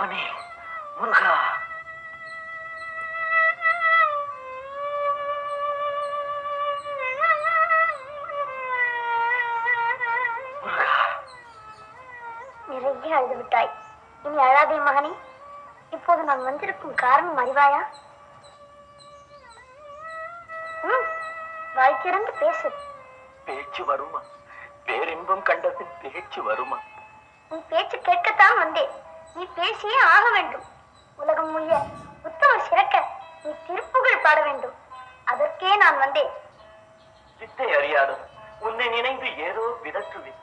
அப்பனே முருகா. நிறைய அழுது விட்டாய். இனி அழாதே மகனே. இப்போது நான் வந்திருக்கும் காரணம் அறிவாயா? ம், வாய் திறந்து பேசு. பேச்சு வருமா? பேரின்பம் கண்டதின் பேச்சு வருமா? நீ பேச்சு கேட்கத்தான் நீ பேசியே ஆக வேண்டும். உலகம் முழிய உத்தமம் சிறக்க நீ திருப்புகழ் பாட வேண்டும். அதற்கே நான் வந்தேன். வித்தை அறியாதவன் உன்னை நினைந்து ஏதோ விதற்றுவேன்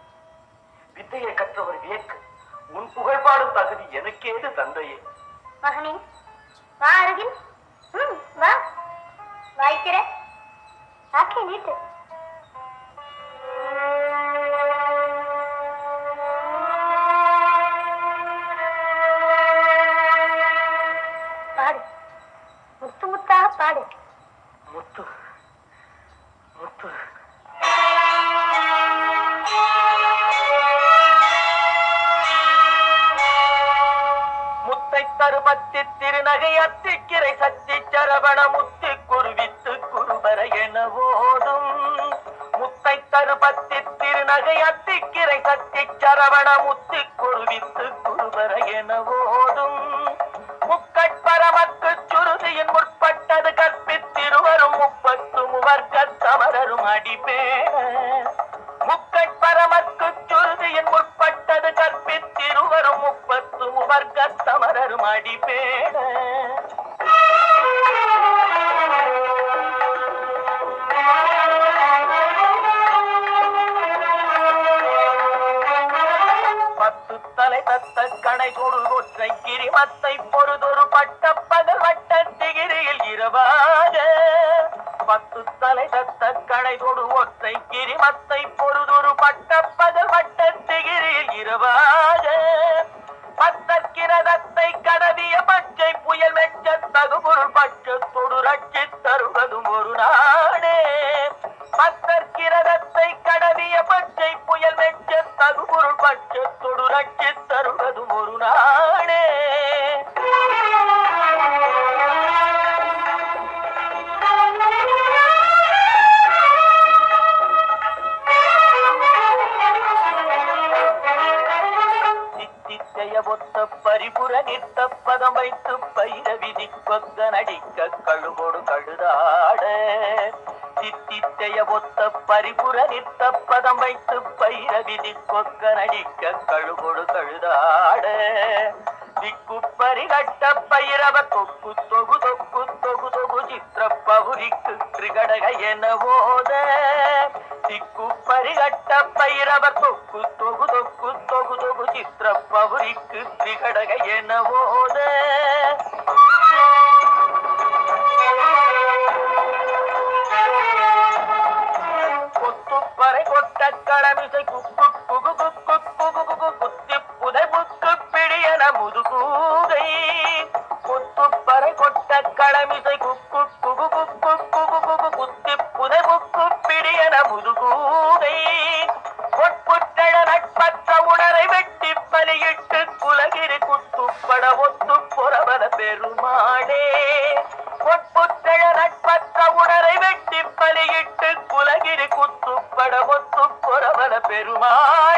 வித்தையை கற்றவர் வியக்க. உன் புகழ் பாடும் தகுதி எனக்கேது தந்தையே. மகனே வா அருகில். வா. வாய் திற. நாக்கை நீட்டு. பாடு. முத்து முத்து. முத்தை தருமத்தி திருநகை அத்திக்கிரை சத்தி சரவண முத்து குருவித்து குருபர என ஓடும் முத்தை தருபத்தி திருநகை அத்திக்கிரை சத்தி சரவண முத்து குருவித்து குருபர என ஓடும் முக்கட்பரமக்கு சுருதியின் முவர்க்க சமரரும் அடிப்பேன முக்கட்பரமக்கு சுருதியின் முற்பட்டது கற்பித்திருவரும் முப்பத்து முவர்க்க சமரரும் அடிப்பேன பத்து தலை தத்த கணை தொடு ஒற்றை கிரிமத்தை பொருது தத்த கணை தொடு ஒற்றை கிரிமத்தை பொறுதொரு பட்ட பகல் வட்ட திகிரியில் பத்தற்கிரதத்தை கடவிய பச்சை புயல் வெச்ச தகுபொருள் பட்சத்தொடு ரட்சி தருவதும் ஒரு நாடே. பத்தற்கிரதத்தை கடவிய பச்சை புயல் வெச்ச தகுபொருள் பட்சத்தொடு ரட்சி தருவதும் ஒரு நாள் பரிபுர நிற்த பதம் வைத்து பயிர விதி கொத்த நடிக்க கழுவோடு கழுதாட. சித்தித்தைய ஒத்த பரிபுர நிற்த பதம் வைத்து பயிர விதி கொக்க நடிக்க கழுவோடு கழுதாட. திக்கு பரிகட்ட பயிரவ தொக்கு தொகு தொக்கு தொகு தொகு சித்திர பகுதிக்கு திரிகடக என ஓத திக்கு பரிகட்ட பயிரவ தொக்கு தொகு தொக்கு சித்திர பௌரிக்கு திகடக என ஓத கொத்துப்பறை கொட்ட களமிசை குக்கு குகு குக்கு குகு குகு குத்தி புதை புக்கு பிடியன முதுகூதை கொத்துப்பறை கொட்ட களமிசை குக்கு குகு குக்கு குகு குகு புதை புக்கு பிடியன முதுகு மாடே பொற்புத்தழ நட்பற்ற உணரை வெட்டி பலியிட்டு குலகிரி குத்துப்பட ஒத்து புறவல பெருமாள்.